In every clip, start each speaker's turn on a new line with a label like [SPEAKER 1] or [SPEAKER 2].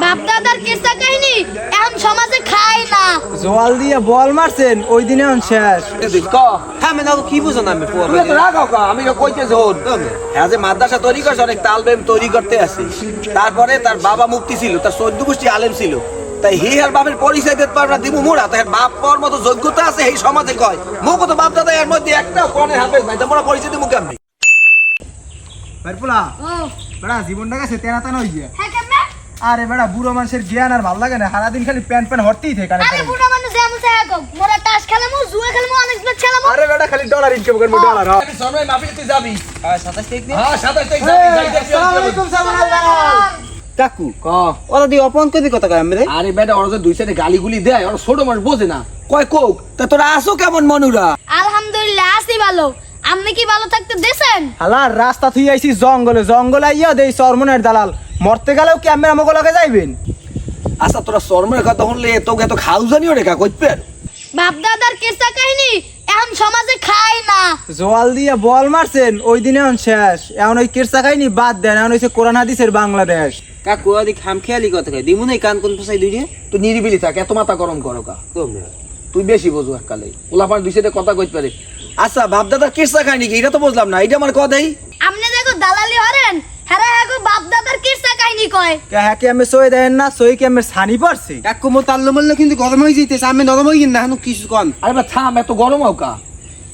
[SPEAKER 1] বাপ দাদার কেসা কাহিনী? এখন সমাজে খায় না।
[SPEAKER 2] জল দিয়ে বল মারছেন ওই দিনে অন শেষ।
[SPEAKER 3] হ্যাঁ মানে কি বুঝো না আমি পোয়া
[SPEAKER 4] তুমি তো রাগাও কা আমি তো কইতেছি হন হ্যাঁ যে মাদ্রাসা তৈরি করছে অনেক তালবেম তৈরি করতে আছে তারপরে তার বাবা মুক্তি ছিল তার চোদ্দ গোষ্ঠী আলেম ছিল। তাই হি আর বাপের পরিচয় দিতে পারবে না দিমু মোড়া। তাই বাপ পর মতো যোগ্যতা আছে এই সমাজে কয়। মুখ তো বাপ দাদা এর মধ্যে একটা কোনে হাফেজ নাই তোমরা পরিচয় দিমু কেমনি?
[SPEAKER 2] বাইরপুলা
[SPEAKER 1] ও।
[SPEAKER 2] বেড়া জীবনটা গেছে তেনা তেনা হয়ে
[SPEAKER 1] হ্যাঁ
[SPEAKER 2] আরে বেড়া বুড়ো মানুষের জ্ঞান আর ভালো লাগে না। সারাদিন খালি প্যান প্যান হরতেই থাকে কানে
[SPEAKER 1] আরে
[SPEAKER 2] কানে।
[SPEAKER 1] বুড়া মানুষ যেমন চায় গো মোরা তাস খেলামু জুয়া খেলামু অনেক কিছু খেলামু।
[SPEAKER 2] আরে বেড়া খালি ডলার ইনকাম করব ডলার হ্যাঁ।
[SPEAKER 4] আমি সময় মাহফিলে তুই যাবি?
[SPEAKER 3] সাতাশ তারিখ দিন।
[SPEAKER 4] হ্যাঁ সাতাশ তারিখ যাবি যাই দেখবি
[SPEAKER 2] আসসালামু আলাইকুম সালাম
[SPEAKER 3] কাকু
[SPEAKER 4] ক?
[SPEAKER 3] ওরা দিয়ে অপমান করে কথা কয় আমি রে
[SPEAKER 4] আরে বেটা ওরা দুই সাইডে গালিগুলি দেয় ওরা ছোট মানুষ বোঝে না। কয় কোক? তা তোরা আসো কেমন মনুরা?
[SPEAKER 1] আলহামদুলিল্লাহ আছি ভালো। আপনি কি ভালো থাকতে দেছেন
[SPEAKER 2] হালার রাস্তা থুই আইছি জঙ্গলে। জঙ্গল আইয়া দেই চরমনের দালাল। মরতে গেলেও কি আমরা আমাকে লগে যাইবেন?
[SPEAKER 4] আচ্ছা তোরা শর্মের কথা শুনলে তোকে এত খাউ জানিও রে কা কইতে
[SPEAKER 1] বাপ দাদার কেসা কাহিনী এখন সমাজে খায় না।
[SPEAKER 2] জল দিয়ে বল মারছেন ওই দিনে অন শেষ। এখন ওই কেরসা খাইনি বাদ দেন এখন হইছে কোরআন হাদিসের বাংলাদেশ।
[SPEAKER 3] কাকু ওদি খাম খেয়ালি কথা কয় দিমু নাই কান কোন ফসাই
[SPEAKER 4] তুই নিরিবিলি থাক এত মাথা গরম করো কা। তুই বেশি বোঝো এককালে। ওলাপার দুই সাইডে কথা কইতে পারে। আচ্ছা বাপ দাদার কেসা খায় নাকি এটা তো বুঝলাম না এটা আমার কথাই।
[SPEAKER 1] আপনি দেখো দালালি হরেন হ্যাঁ হ্যাঁ গো বাপ দাদার কেসা কাহিনী কয়?
[SPEAKER 2] কে হ্যাঁ কি আমি সই দেন না সই কি আমি ছানি পারছি
[SPEAKER 3] এক মো তাল্লো মারলে কিন্তু গরম হয়ে যেতেছে আমি নরম হয়ে না এখন কিছু কন।
[SPEAKER 4] আরে বা থাম এত গরম হোক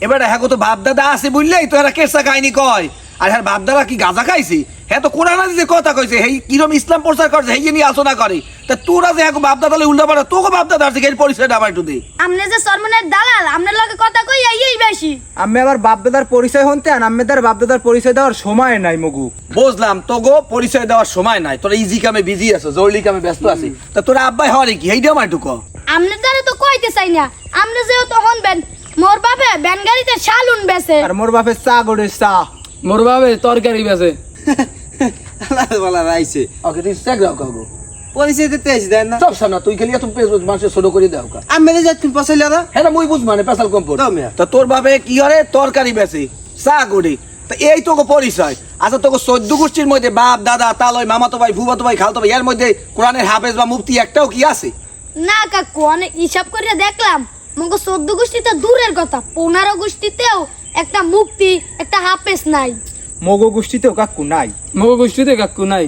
[SPEAKER 4] এবার এবারে হ্যাঁ তো বাপ দাদা আছে বললেই তো এরা কেসা কাহিনী কয়। আর হ্যাঁ বাপ দাদা কি গাঁজা খাইছি? হ্যাঁ তো কোরআন হাদিসে কথা কইছে হেই কিরম ইসলাম প্রচার করছে হেই নিয়ে আলোচনা করে। তা তোরা যে হ্যাঁ বাপ দাদালে উল্টা পারে তোকে বাপ দাদা আছে এর পরিচয়টা আমার একটু দে।
[SPEAKER 1] আপনি যে সরমনের দালাল আপনার লগে কথা কই এই বেশি।
[SPEAKER 2] আমি আবার বাপ দাদার পরিচয় হনতে তার বাপ দাদার পরিচয় দেওয়ার সময় নাই মগু।
[SPEAKER 4] বুঝলাম তো গো পরিচয় দেওয়ার সময় নাই তোরা ইজি কামে বিজি আছো জরুরি কামে ব্যস্ত আছি। তা তোরা আব্বাই হওয়ার কি? এইটা আমার একটু কও।
[SPEAKER 1] আপনি দ্বারা তো কইতে চাই না আপনি যেহেতু হনবেন মোর বাপে ব্যান গাড়িতে শালুন বেছে
[SPEAKER 2] আর মোর বাপের চা গড়ে চা।
[SPEAKER 5] মোর বাপে তরকারি বেছে।
[SPEAKER 3] বলা রাইছে
[SPEAKER 4] ওকে তুই চেক দাও কাগো
[SPEAKER 3] পরিচয় দিতে আইছি দেন না।
[SPEAKER 4] সব সামনা তুই পেজ মানুষের ছোট করে দাও কা।
[SPEAKER 3] আমি রে যাচ্ছি পছাইলে
[SPEAKER 4] হ্যাঁ মুই বুঝ মানে পেশাল কম্পোর্ট তা তোর বাবে কি হরে তরকারি বেশি চা তা এই তোকে পরিচয়। আচ্ছা তোকে চোদ্দ গোষ্ঠীর মধ্যে বাপ দাদা তালয় মামাতো ভাই ফুবাতো ভাই খালতো ভাই এর মধ্যে কোরআনের হাফেজ বা মুফতি একটাও কি আছে?
[SPEAKER 1] না কাকু অনেক হিসাব করে দেখলাম মগো চোদ্দ গোষ্ঠীতে দূরের কথা। পনেরো গোষ্ঠীতেও একটা মুক্তি একটা হাফেজ নাই।
[SPEAKER 2] মগু গোষ্ঠীতেও কাকু নাই।
[SPEAKER 5] মগ গোষ্ঠীতে কাকু নাই।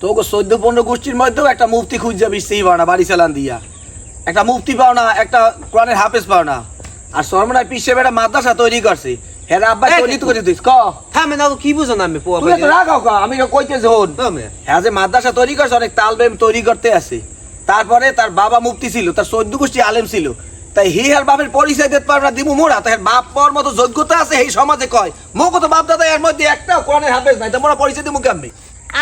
[SPEAKER 4] তোকে চোদ্দ পনেরো গোষ্ঠীর মধ্যেও একটা মুফতি খুঁজে বিশতেই পাও না বাড়ি চালান দিয়া। একটা মুফতি পাও না একটা কোরআনের হাফেজ পাও না আর সরমনায় পিসে একটা মাদ্রাসা তৈরি করছে। হ্যাঁ আব্বা তৈরি তো করে দিস ক?
[SPEAKER 3] হ্যাঁ মানে কি বুঝো না আমি পোয়া
[SPEAKER 4] তুই তো রাগাও কা? আমি তো কইতেছি হন। হ্যাঁ যে মাদ্রাসা তৈরি করছে অনেক তালবেম তৈরি করতে আছে। তারপরে তার বাবা মুফতি ছিল তার চোদ্দ গোষ্ঠী আলেম ছিল। তাই হি আর বাপের পরিচয় দিতে পারবে না দিমু মোড়া তাই বাপ পর মতো যোগ্যতা আছে এই সমাজে কয়। মুখ তো বাপ দাদা এর মধ্যে একটা কোরআনের হাফেজ নাই তোমরা পরিচয় দিমু কেমনি?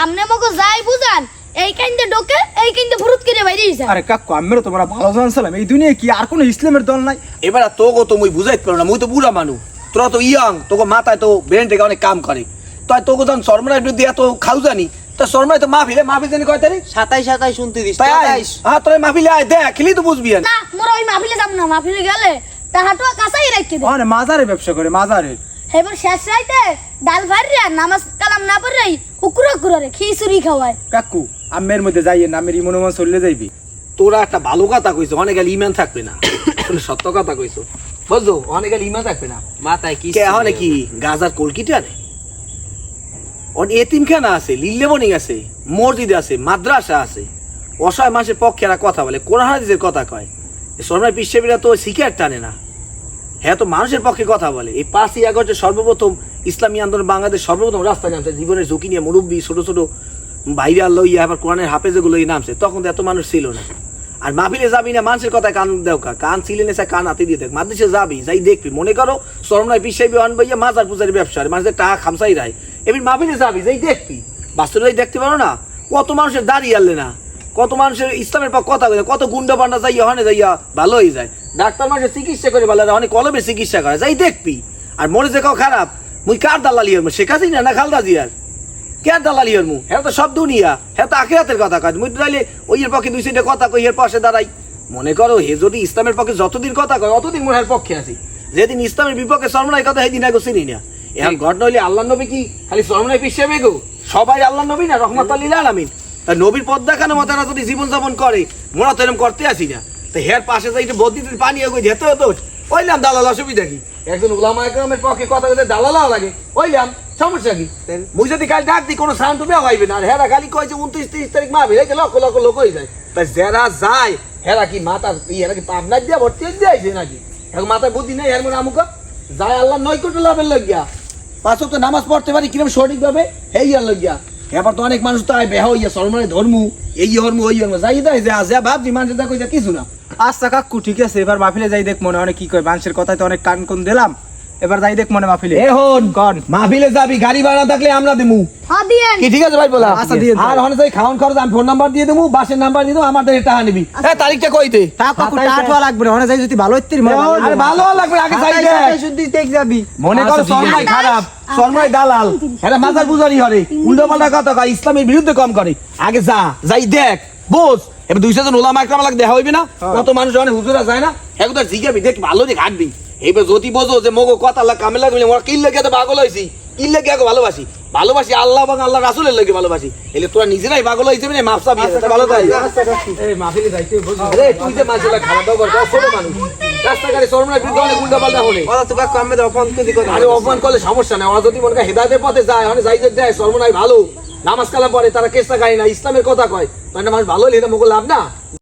[SPEAKER 1] আমনে মগো যাই বুঝান এই কাইন্দে ডোকে এই কাইন্দে করে বাইরে যায়
[SPEAKER 2] আরে কাকু তোমরা ভালো জানছিলাম। এই দুনিয়ায় কি আর কোনো ইসলামের দল নাই?
[SPEAKER 4] এবার তোকে তো মুই বুঝাইতে পারো না মুই তো বুড়া মানু তোরা তো ইয়াং তোকে মাথায় তো ব্রেন থেকে অনেক কাম করে। তাই তোকে যখন শর্মার বিরুদ্ধে এত খাউ জানি তা শর্মায় তো মাহফিলে মাহফিল জানি কয় তারিখ?
[SPEAKER 3] সাতাই সাতাই শুনতে দিস
[SPEAKER 4] তাই? আয়।
[SPEAKER 3] সাতাইশ
[SPEAKER 4] হ্যাঁ তোর মাহফিলে আয় দেখ খেলি তো বুঝবি না
[SPEAKER 1] মোর ওই মাহফিলে যাব না মাহফিলে গেলে তাহাটুয়া কাঁচাই রাখতে দে।
[SPEAKER 2] মানে মাজারে ব্যবসা করে মাজারের
[SPEAKER 1] এবার শেষ রাইতে ডাল ভারিয়া নামাজ কালাম না পড়াই কুকুরা কুকুরে খিচুড়ি খাওয়ায়।
[SPEAKER 2] কাকু আমের মধ্যে যাইয়ে না আমের ইমন উমান চললে যাইবি।
[SPEAKER 4] তোরা একটা ভালো কথা কইছো অনেক গেলে ইমান থাকবে না। আসলে সত্য কথা কইছো। বুঝছ? অনেক গেলে ইমান থাকবে না।
[SPEAKER 3] মাথায় কি
[SPEAKER 4] কে হনে কি গাজার কলকিটা রে? অন এতিমখানা আছে লিল্লেবনিং আছে, মসজিদ আছে, মাদ্রাসা আছে। অসহায় মানুষের পক্ষে এরা কথা বলে, কোরআন হাদিসের কথা কয়। সরমাই পিসেবিরা তো সিগারেট টানে না। হ্যাঁ তো মানুষের পক্ষে কথা বলে। এই পাঁচই আগস্টে সর্বপ্রথম ইসলামী আন্দোলন বাংলাদেশ সর্বপ্রথম রাস্তা নামছে জীবনের ঝুঁকি নিয়ে মুরব্বী, ছোট ছোট, বাইরে আল্লাহ ইয়া আবার কোরআনের হাফেজগুলো নামছে। তখন তো এত মানুষ ছিল না। আর মাহফিলে যাবি না, মানুষের কথায় কান দেও কান ছিলে নেশা কান হাতে দিয়ে দেখ। মাদ্রাসে যাবি, যাই দেখবি। মনে করো সরমনায় পিসাইবি আনবাইয়া মাজার পূজারি ব্যবসা মানুষের টাকা খামসাই রায়। এমনি মাহফিলে যাবি, যাই দেখবি। বাস্তবে দেখতে পারো না, কত মানুষের দাঁড়িয়ে আনলে না, কত মানুষের ইসলামের পর কথা বলে, কত গুন্ডা পান্ডা যাইয়া হনে যাইয়া ভালো হয়ে যায়। ডাক্তার মানুষের চিকিৎসা করে ভালো অনেক কলমে চিকিৎসা করে, যাই দেখবি। আর মরে যে কাউ খারাপ, মুই কার দালালি হর শেখ হাসিনা না খালদা জিয়ার? কে দালালি হর মু হ্যাঁ তো সব দুনিয়া। হ্যাঁ তো আখিরাতের কথা কয়। মুই তাইলে ওই এর পক্ষে দুই সিটে কথা কই এর পাশে দাঁড়াই। মনে করো, হে যদি ইসলামের পক্ষে যতদিন কথা কয়, অতদিন মনে পক্ষে আছি। যেদিন ইসলামের বিপক্ষে সরমনাই কথা সেদিন আগে চিনি না। এখন ঘটনা হইলে আল্লাহ নবী কি খালি সরমনাই পিছিয়ে গো সবাই আল্লাহ নবী না? রহমত আল্লিল আলামিন। তা নবীর পথ দেখানো মতো এরা যদি জীবনযাপন করে মোরা তো এরকম করতে আসি না। তো হের পাশে যাই বদ্যিতে পানি এগোই যেতে হতো ওইলাম দালাল অসুবিধা কি? একজন উলামা একরমের পক্ষে কথা বলতে দালালাও লাগে। ওইলাম সমস্যা কি? মুই যদি কাল ডাক দিই কোনো সাউন্ড তুমি হইবে না। আর হেরা খালি কয়েছে উনত্রিশ তিরিশ তারিখ মারবে এই যে লক্ষ লক্ষ লোক হয়ে যায়। তা যারা যায় হেরা কি হেরা কি পাবনার দিয়া ভর্তি হয়ে যাইছে নাকি? এখন মাথায় বুদ্ধি নেই হের মনে আমুকা? যায় আল্লাহ নয় কোটি লাভের লাগিয়া পাঁচ তো নামাজ পড়তে পারি কিরম সঠিক ভাবে এই আর লাগিয়া এবার তো অনেক মানুষ তো আয় বেহা হইয়া সলমানে ধর্ম। এই ধর্ম ওই ধর্ম যাই দেয় যে আজ ভাবছি মানুষ দেখো কিছু না।
[SPEAKER 2] আচ্ছা কাকু ঠিক আছে এবার মাহফিলে যাই দেখ মনে অনেক কি কয় মানুষের কথায় তো অনেক কান কোন দিলাম। এবার যাই দেখ মনে মাহফিলে।
[SPEAKER 4] এখন
[SPEAKER 2] কন।
[SPEAKER 4] মাহফিলে যাবি গাড়ি ভাড়া থাকলে আমরা দেবো
[SPEAKER 1] হ্যাঁ দিয়েন।
[SPEAKER 4] কি ঠিক আছে ভাই বলা।
[SPEAKER 2] আচ্ছা, দিয়ে
[SPEAKER 4] আর হনে যাই খাওয়ান খরচ আমি ফোন নাম্বার দিয়ে দেবো বাসের নাম্বার দিয়ে দেবো আমাদের টাকা নিবি। হ্যাঁ তারিখটা কইতে
[SPEAKER 2] তা? কাকু টাকা লাগবে না ওখানে যাই যদি ভালো হইতে
[SPEAKER 4] আরে ভালো লাগবে। আগে যাই দেখ।
[SPEAKER 2] শুদ্ধি দেখ যাবি।
[SPEAKER 4] মনে করো
[SPEAKER 2] আচ্ছা।
[SPEAKER 4] শর্মাই খারাপ শর্মাই দালাল। এরা মাথার বুঝারি হরে। উল্টো পাল্টা কথা কয় ইসলামের বিরুদ্ধে কম করে। আগে যা যাই দেখ বোঝ। এবার দুইশো জন ওলামা একরাম লাগ দেখা হইবে না। কত মানুষ অনেক হুজুরা যায় না। তো জিজ্ঞাবি দেখ ভালো দেখ হাঁটবি এবার যদি বোঝো যে মগো কথা আল্লাহ কামে লাগবে ওরা কে তো পাগল হয়েছি? কে ভালোবাসি। ভালোবাসি আল্লাহ এবং আল্লাহ রাসুলের লাগে ভালোবাসি। এলে তোরা নিজেরাই পাগল হয়েছে না মাপসা বিয়ে ভালো তাই। তুই যে মাঝে খারাপ ব্যবহার কর ছোট মানুষ। রাস্তাঘাটে শর্মার বিরুদ্ধে অনেক উল্টা পাল্টা হলে।
[SPEAKER 2] কথা তো কাকু আমি অপমান করে কথা
[SPEAKER 4] আরে অপমান করলে সমস্যা নেই ওরা যদি মনে করে হেদায়তের পথে যায় অনেক যাই যে দেয় সর্বনাই ভালো। নামাজ কালাম পরে তারা কেসটা গায় না ইসলামের কথা কয়। তাহলে মানুষ ভালো হলে এটা মোগল লাভ না।